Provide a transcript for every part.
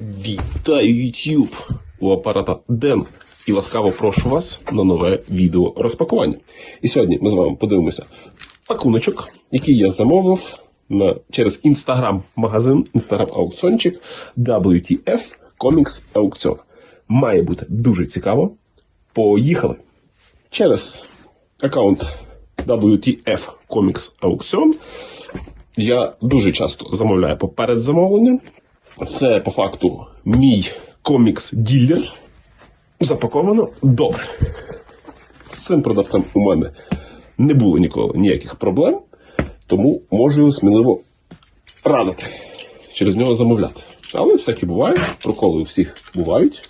Вітаю YouTube! У апарата Ден і ласкаво прошу вас на нове відео розпакування. І сьогодні ми з вами подивимося пакуночок, який я замовив на, через інстаграм-магазин, інстаграм-аукціончик WTF Comics Аукціон. Має бути дуже цікаво. Поїхали! Через аккаунт WTF Comics Аукціон я дуже часто замовляю поперед замовлення. Це по факту мій комікс-ділер. Запаковано добре. З цим продавцем у мене не було ніколи ніяких проблем, тому можу сміливо радити через нього замовляти. Але всякі бувають, проколи у всіх бувають.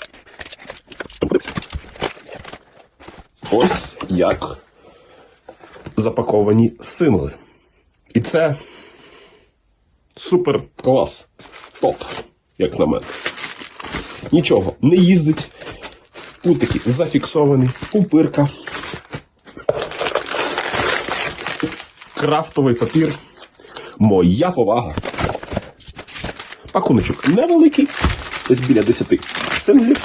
Ось як запаковані символи. І це супер клас. Топ, як на мене. Нічого не їздить. Путики зафіксовані, пупирка. Крафтовий папір. Моя повага. Пакуночок невеликий, десь біля 10 символів.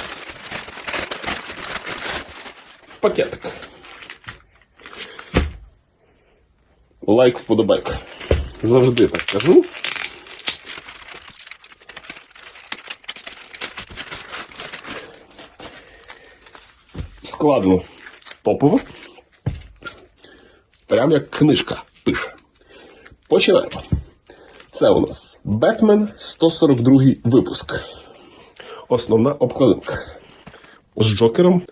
Пакетик. Лайк вподобайка. Завжди так кажу. Складно топово. Прям як книжка пише. Починаємо. Це у нас Бетмен 142 випуск. Основна обкладинка. З Джокером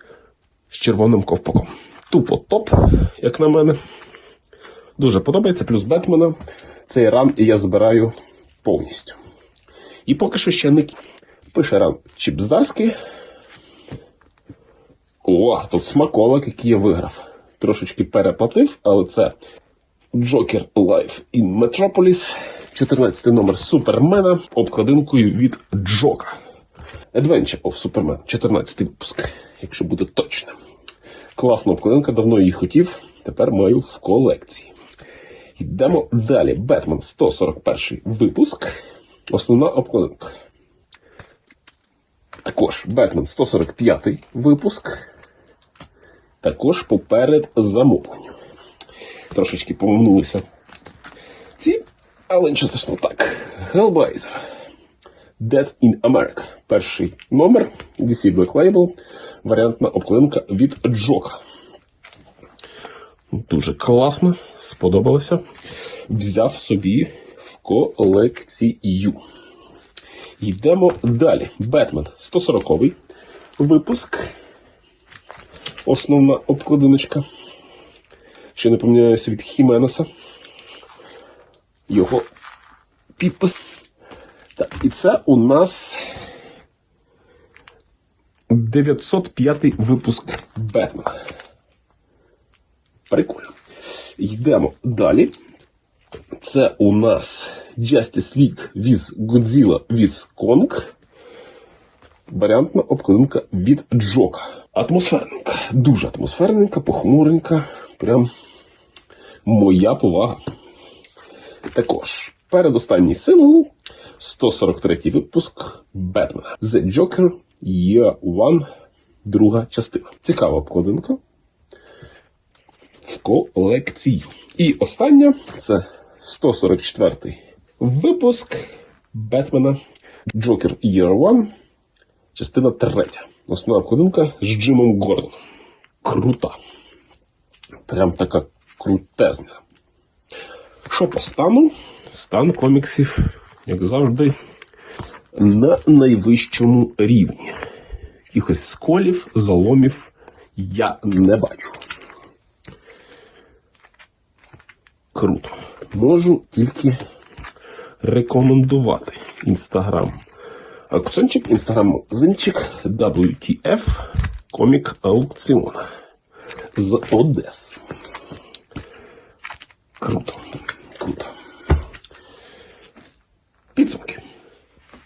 з червоним ковпаком. Тупо топ, як на мене. Дуже подобається. Плюс Бетмена. Цей ран я збираю повністю. І поки що ще не пише ран Чіпзарський. О, тут смаколик, який я виграв. Трошечки переплатив, але це Joker Life in Metropolis. 14 номер Супермена обкладинкою від Джока. Adventure of Superman. 14 випуск, якщо буде точно. Класна обкладинка, давно її хотів, тепер маю в колекції. Йдемо далі. Бетмен 141 випуск. Основна обкладинка. Також Бетмен 145 випуск. Також поперед замовленню. Трошечки поминулися ці, але нічого страшного так. Hellblazer. Dead in America. Перший номер DC Black Label. Варіантна обкладинка від Джока. Дуже класно, сподобалося. Взяв собі в колекцію. Йдемо далі. Бетмен 140 випуск. Основна обкладиночка. Ще не помиляюся від Хіменеса. Його підпис. Так, і це у нас 905 випуск Бетмена. Прикольно. Йдемо далі. Це у нас Justice League with Godzilla with Kong. Варіантна обкладинка від Джока. Атмосферненька. Дуже атмосферненька, похмуренька. Прям моя повага. Також передостанній символ 143 випуск Бетмена. The Joker Year One. Друга частина. Цікава обкладинка. В колекції. І остання це 144 випуск Бетмена Joker Year One. Частина третя. Основна обкладинка з Джимом Гордоном. Крута. Прям така крутезна. Що по стану? Стан коміксів, як завжди, на найвищому рівні. Якихось сколів, заломів я не бачу. Круто. Можу тільки рекомендувати інстаграм. Аукціончик, інстаграм-магазинчик WTF Комік Аукціон з Одеси. Круто. Круто. Підсумки.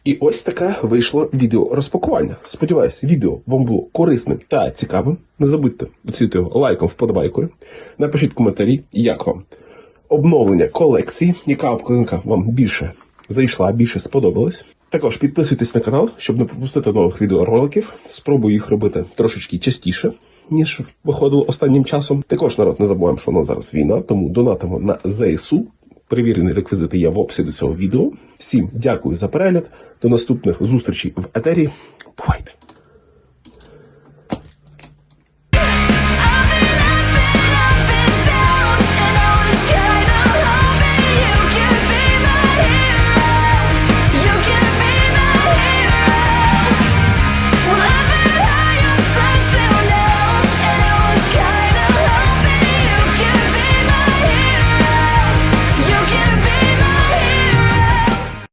І ось таке вийшло відео розпакування. Сподіваюсь, відео вам було корисним та цікавим. Не забудьте оцінити його лайком, вподобайкою. Напишіть коментарі, як вам обновлення колекції, яка обкладинка вам більше зайшла, більше сподобалась. Також підписуйтесь на канал, щоб не пропустити нових відеороликів. Спробую їх робити трошечки частіше, ніж виходило останнім часом. Також народ не забуваємо, що у нас зараз війна, тому донатимо на ЗСУ. Перевірені реквізити є в описі до цього відео. Всім дякую за перегляд. До наступних зустрічей в етері. Бувайте!